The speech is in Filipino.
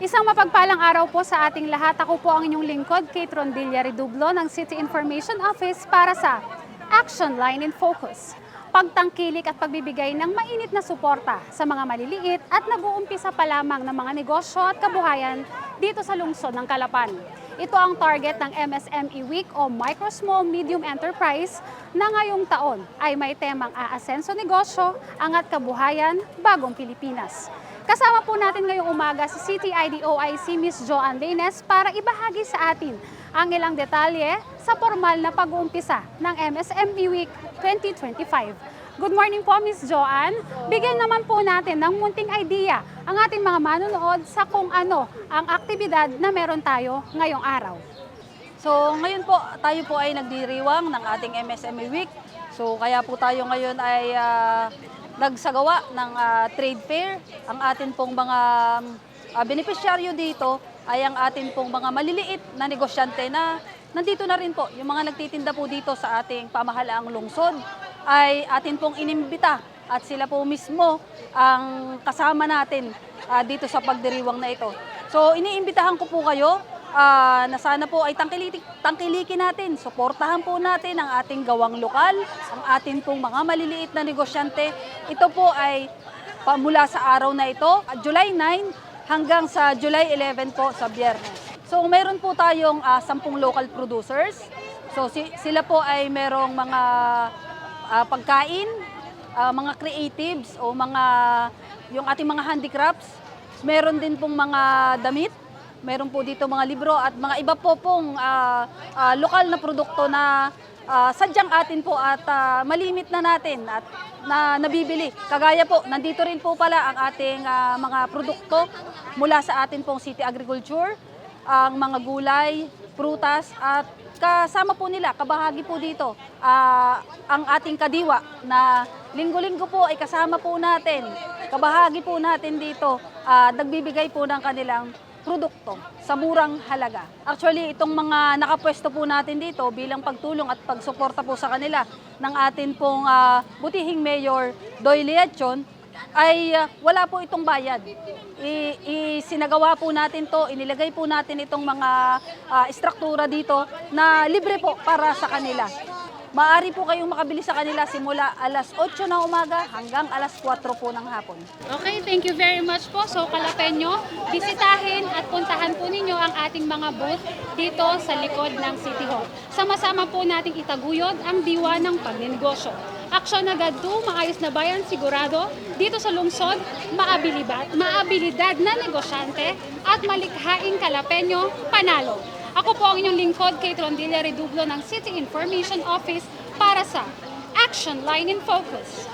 Isang mapagpalang araw po sa ating lahat. Ako po ang inyong lingkod, Kate Rondilla Redublo ng City Information Office para sa Action Line in Focus. Pagtangkilik at pagbibigay ng mainit na suporta sa mga maliliit at nag-uumpisa pa lamang ng mga negosyo at kabuhayan dito sa lungsod ng Kalapan. Ito ang target ng MSME Week o Micro Small Medium Enterprise na ngayong taon ay may temang aasenso negosyo, angat kabuhayan, bagong Pilipinas. Kasama po natin ngayong umaga si City IDOIC Miss Joanne Leines para ibahagi sa atin ang ilang detalye sa formal na pag-uumpisa ng MSME Week 2025. Good morning po, Miss Joanne. Bigyan naman po natin ng munting idea ang ating mga manonood sa kung ano ang aktibidad na meron tayo ngayong araw. So ngayon po, tayo po ay nagdiriwang ng ating MSME Week. So kaya po tayo ngayon ay ah, nagsagawa ng ah, trade fair. Ang atin pong mga ah, beneficiaryo dito ay ang atin pong mga maliliit na negosyante na nandito na rin po. Yung mga nagtitinda po dito sa ating pamahalaang lungsod ay atin pong inimbita at sila po mismo ang kasama natin ah, dito sa pagdiriwang na ito. So iniimbitahan ko po kayo ah, na sana po ay tangkilikin, tangkilikin natin, suportahan po natin ang ating gawang lokal, ang atin pong mga maliliit na negosyante. Ito po ay pamula sa araw na ito, July 9 hanggang sa July 11 po sa biyernes. So meron po tayong ah, 10 local producers. So si- sila po ay merong mga ah, pagkain, ah, mga creatives o mga yung ating mga handicrafts. Meron din pong mga damit. Meron po dito mga libro at mga iba po pong ah, ah, lokal na produkto na ah, sadyang atin po at ah, malimit na natin at na nabibili. Kagaya po, nandito rin po pala ang ating ah, mga produkto mula sa atin pong City Agriculture, ang mga gulay, prutas at kasama po nila, kabahagi po dito, ah, ang ating kadiwa na linggo-linggo po ay kasama po natin. Kabahagi po natin dito, ah, nagbibigay po ng kanilang produkto sa murang halaga. Actually, itong mga nakapwesto po natin dito bilang pagtulong at pagsuporta po sa kanila ng atin pong ah, butihing Mayor Doy Leachon ay ah, wala po itong bayad. I, isinagawa po natin to, inilagay po natin itong mga ah, istruktura dito na libre po para sa kanila. Maari po kayong makabili sa kanila simula alas 8 ng umaga hanggang alas 4 po ng hapon. Okay, thank you very much po. So, Kalapenyo, bisitahin at puntahan po ninyo ang ating mga booth dito sa likod ng City Hall. Sama-sama po nating itaguyod ang diwa ng pagnenegosyo. Aksyon agad to, maayos na bayan sigurado, dito sa lungsod, maabilidad, maabilidad na negosyante at malikhaing Kalapenyo, panalo. Ako po ang inyong lingkod, Kate Rondilla Redublo ng City Information Office para sa Action Line in Focus.